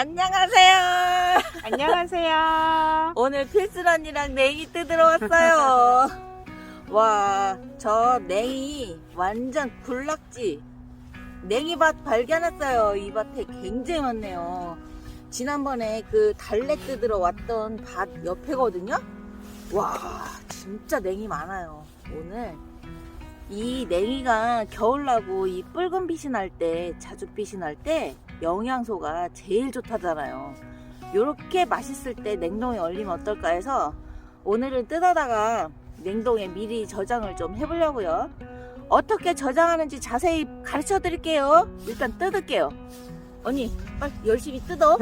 안녕하세요. 안녕하세요. 오늘 필슬 언니랑 냉이 뜯으러 왔어요. 와, 저 냉이 완전 굴락지. 냉이밭 발견했어요. 이 밭에 굉장히 많네요. 지난번에 그 달래 뜯으러 왔던 밭 옆에거든요. 와, 진짜 냉이 많아요. 오늘 이 냉이가 겨울나고 이 붉은 빛이 날 때, 자줏빛이 날 때 영양소가 제일 좋다잖아요. 요렇게 맛있을 때 냉동에 얼리면 어떨까 해서 오늘은 뜯어다가 냉동에 미리 저장을 좀 해보려고요. 어떻게 저장하는지 자세히 가르쳐 드릴게요. 일단 뜯을게요. 언니, 빨리 열심히 뜯어.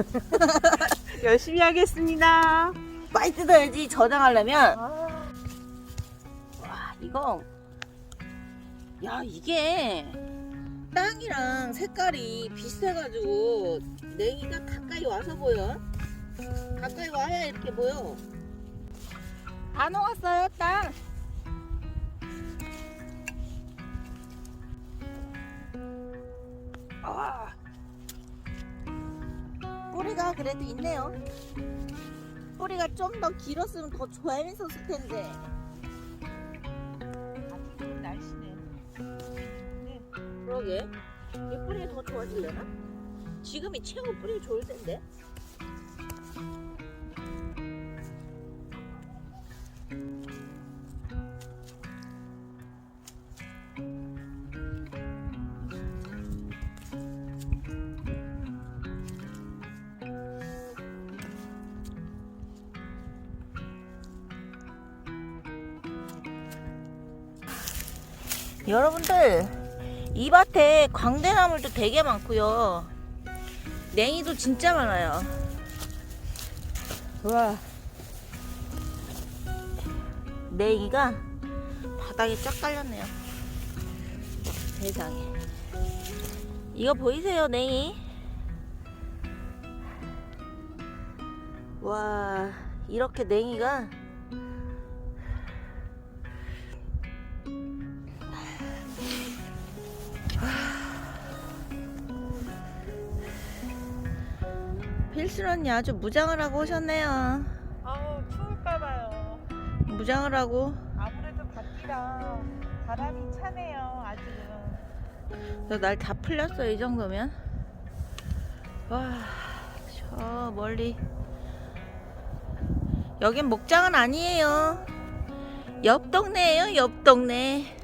열심히 하겠습니다. 많이 뜯어야지 저장하려면. 와, 이거. 야, 이게 땅이랑 색깔이 비슷해가지고 냉이가 가까이 와서 보여. 가까이 와야 이렇게 보여. 다 녹았어요, 땅. 아, 뿌리가 그래도 있네요. 뿌리가 좀 더 길었으면 더 좋아했었을 텐데. 그러게. 이 뿌리가 더 좋아질려나? 지금이 최고 뿌리 좋을 텐데. 여러분들 이 밭에 광대나물도 되게 많고요. 냉이도 진짜 많아요. 와. 냉이가 바닥에 쫙 깔렸네요. 세상에. 이거 보이세요, 냉이? 와, 이렇게 냉이가 필순 언니 아주 무장을 하고 오셨네요. 아우 추울까봐요. 무장을 하고 아무래도 밖이라 바람이 차네요. 아직은. 날 다 풀렸어 이 정도면. 와, 저 멀리. 여긴 목장은 아니에요. 옆 동네예요, 옆 동네.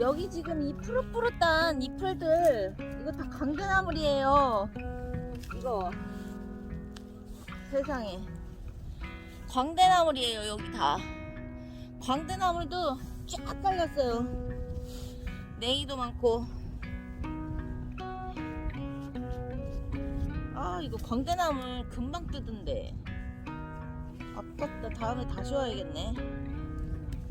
여기 지금 이 푸릇푸릇한 잎풀들 이거 다 광대나물이에요. 이거 세상에 광대나물이에요 여기 다. 광대나물도 쫙 깔렸어요. 냉이도 많고. 아 이거 광대나물 금방 뜯은데. 아깝다 다음에 다시 와야겠네.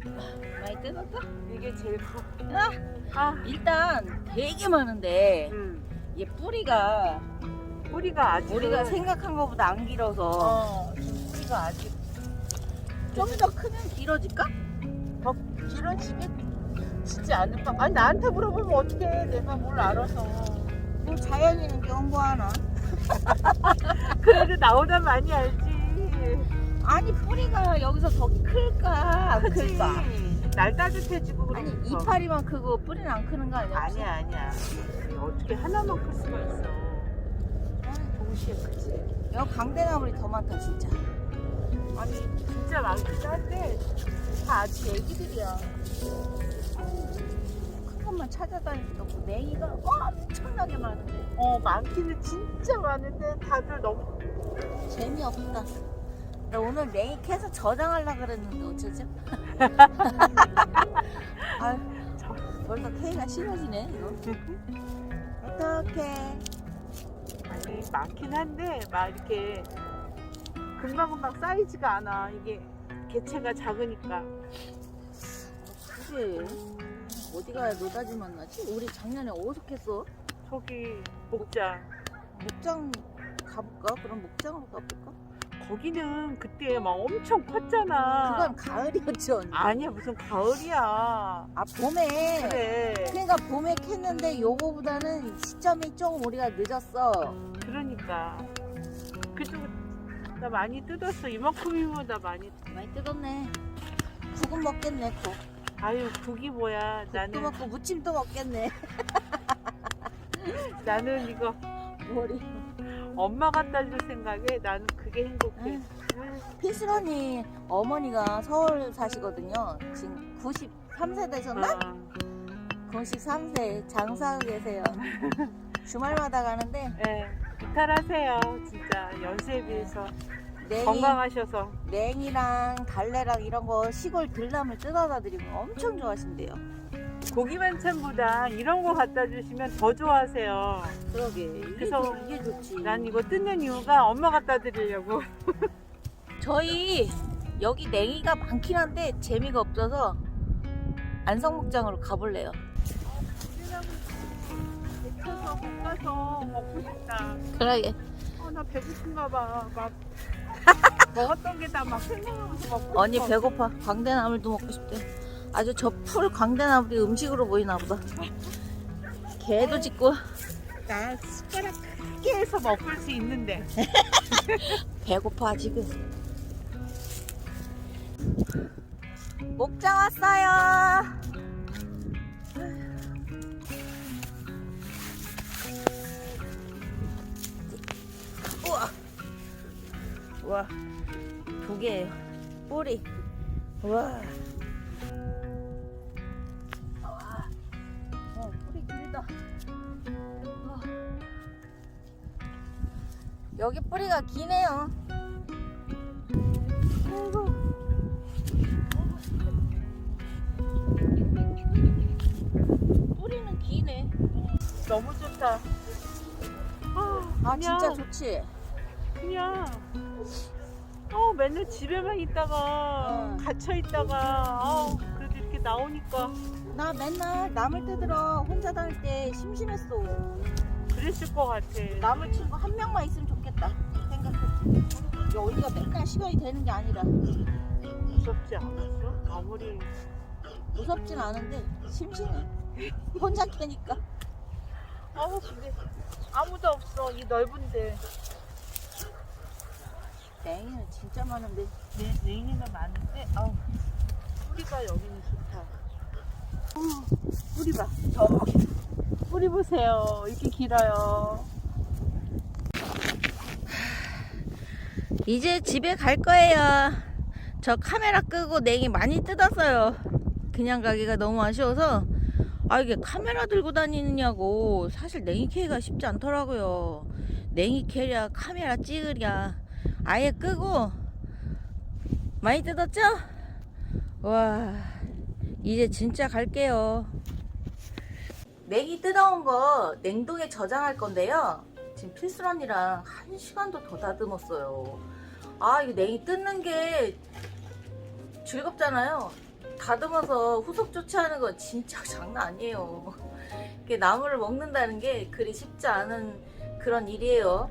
아, 많이 뜯었다? 이게 제일 커. 아, 아, 일단 되게 많은데 음. 얘 뿌리가 뿌리가 아직. 우리가 생각한 것보다 안 길어서 어, 뿌리가 아직 좀 더 크면 길어질까? 더 길어지겠지 않을까? 아니 나한테 물어보면 어떡해? 내가 뭘 알아서. 뭐 자연인은 경보하나? 그래도 나보다 많이 알지. 아니 뿌리가 여기서 더 클까 안 그치? 클까? 날 따뜻해지고 아니 그러면서. 이파리만 크고 뿌리는 안 크는 거 아니야? 아니야 아니야. 어떻게 하나만 클 수가 있어? 동시에 크지. 여기 강대나물이 더 많다 진짜. 아니 진짜 많기도 한데 다 아직 애기들이야. 큰 것만 찾아다니니까 뭐 냉이가 엄청나게 많은데 어 많기는 진짜 많은데 다들 너무 재미없다. 나 오늘 캐서 저장하려고 그랬는데 어쩌죠? 아, 벌써 싫어지네 이거. 어떡해. 아니 많긴 한데 막 이렇게 금방금방 쌓이지가 않아 이게 개체가 작으니까 그지? 어디가 노다지 만나지? 우리 작년에 어디서 캤어? 저기 목자 목장 가볼까? 그럼 목장으로 가볼까? 거기는 그때 막 엄청 컸잖아. 그건 가을이었죠 언니. 아니야 무슨 가을이야. 아 봄에. 그래. 그러니까 봄에 캤는데 요거보다는 시점이 조금 우리가 늦었어. 그러니까. 그쪽 나 많이 뜯었어. 이만큼이면 나 많이 많이 뜯었네. 국은 먹겠네 국. 아유 국이 뭐야. 국도 나는 먹고 무침도 먹겠네. 나는 이거 머리 엄마 갖다 줄 생각에 나는 그게 행복해. 응. 필슬언니 어머니가 서울 사시거든요. 지금 93세 되셨나? 어, 93세 장사하고 계세요. 주말마다 가는데. 예, 이탈하세요 진짜. 연세에 비해서 냉이, 건강하셔서. 냉이랑 달래랑 이런 거 시골 들나물 뜯어다 드리면 엄청 좋아하신대요 고기 반찬보다 이런 거 갖다 주시면 더 좋아하세요. 그러게. 이게, 그래서 좋- 이게 좋지. 난 이거 뜯는 이유가 엄마 갖다 드리려고. 저희 여기 냉이가 많긴 한데 재미가 없어서 안성목장으로 가볼래요. 데쳐서 볶아서 먹고 싶다. 그러게. 어, 나 배고픈가 봐 막 먹었던 게 다 막 생각나면서 먹고 언니 싶어. 배고파. 광대나물도 먹고 싶대 아주 저 풀 광대나물이 음식으로 보이나 보다. 개도 짖고. 나 숟가락 크게 해서 먹을 수 있는데. 배고파 지금. 목장 왔어요. 우와. 우와. 두 개예요. 뿌리. 우와 우와 기네요 아이고. 뿌리는 기네. 너무 좋다 아, 아 그냥, 진짜 좋지. 그냥 어 맨날 집에만 있다가 응. 갇혀 있다가 어, 그래도 이렇게 나오니까 나 맨날 나물 뜯으러 혼자 다닐 때 심심했어. 그랬을 것 같아 나물 친구 한 명만 있으면 좋겠다 생각했지. 야, 어디가 맨날 시간이 되는 게 아니라 무섭지 않았어? 아무리 무섭진 않은데 심심해. 혼자 캐니까. 아우 근데 아무도 없어 이 넓은데 냉이는 진짜 많은데. 내 레인이는 많은데 아우 뿌리가 여기는 좋다 어, 뿌리 봐 저기 뿌리 보세요 이렇게 길어요 이제 집에 갈 거예요. 저 카메라 끄고 냉이 많이 뜯었어요. 그냥 가기가 너무 아쉬워서 아 이게 카메라 들고 다니느냐고 사실 냉이 캐기가 쉽지 않더라고요. 냉이 캐랴 카메라 찍으랴 아예 끄고 많이 뜯었죠? 와 이제 진짜 갈게요. 냉이 뜯어온 거 냉동에 저장할 건데요. 지금 필수 언니랑 한 시간도 더 다듬었어요. 아, 이게 냉이 뜯는 게 즐겁잖아요. 다듬어서 후속 조치하는 건 진짜 장난 아니에요. 이게 나무를 먹는다는 게 그리 쉽지 않은 그런 일이에요.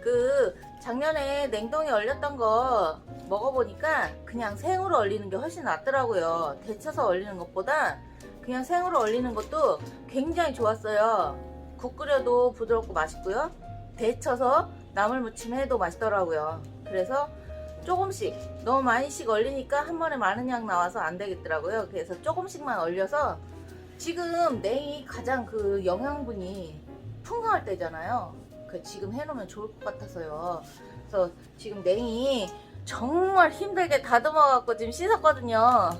그 작년에 냉동에 얼렸던 거 먹어보니까 그냥 생으로 얼리는 게 훨씬 낫더라고요. 데쳐서 얼리는 것보다 그냥 생으로 얼리는 것도 굉장히 좋았어요. 국 끓여도 부드럽고 맛있고요. 데쳐서 나물 무침 해도 맛있더라고요. 그래서 조금씩 너무 많이씩 얼리니까 한 번에 많은 양 나와서 안 되겠더라고요. 그래서 조금씩만 얼려서 지금 냉이 가장 그 영양분이 풍성할 때잖아요. 그 지금 해놓으면 좋을 것 같아서요. 그래서 지금 냉이 정말 힘들게 다듬어 갖고 지금 씻었거든요.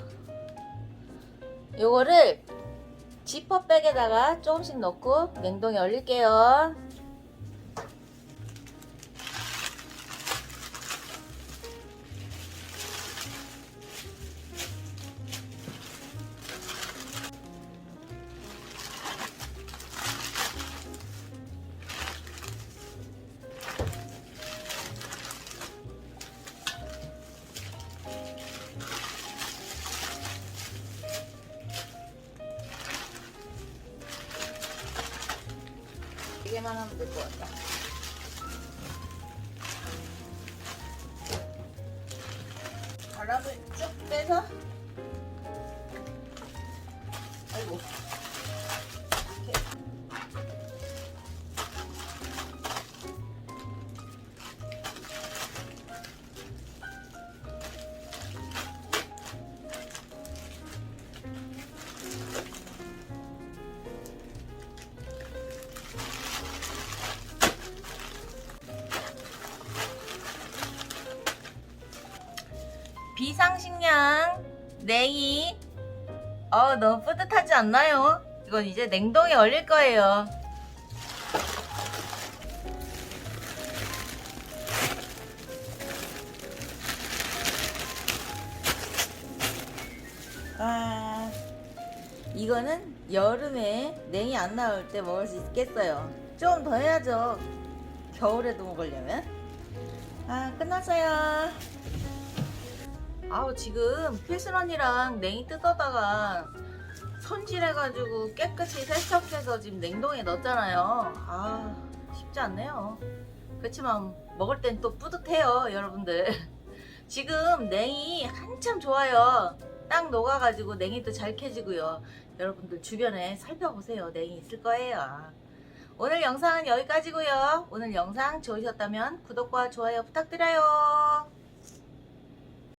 요거를 지퍼백에다가 조금씩 넣고 냉동에 얼릴게요. 이게만 하면 될 것 같다. 바람을 쭉 빼서 아이고 비상식량 냉이 어 너무 뿌듯하지 않나요? 이건 이제 냉동에 얼릴 거예요. 아 이거는 여름에 냉이 안 나올 때 먹을 수 있겠어요. 좀 더 해야죠. 겨울에도 먹으려면. 아 끝났어요. 아우 지금 언니랑 냉이 뜯어다가 손질해가지고 깨끗이 세척해서 지금 냉동에 넣었잖아요. 아 쉽지 않네요. 그렇지만 먹을 땐 또 뿌듯해요, 여러분들. 지금 냉이 한참 좋아요. 딱 녹아가지고 냉이도 잘 캐지고요. 여러분들 주변에 살펴보세요. 냉이 있을 거예요. 오늘 영상은 여기까지고요. 오늘 영상 좋으셨다면 구독과 좋아요 부탁드려요.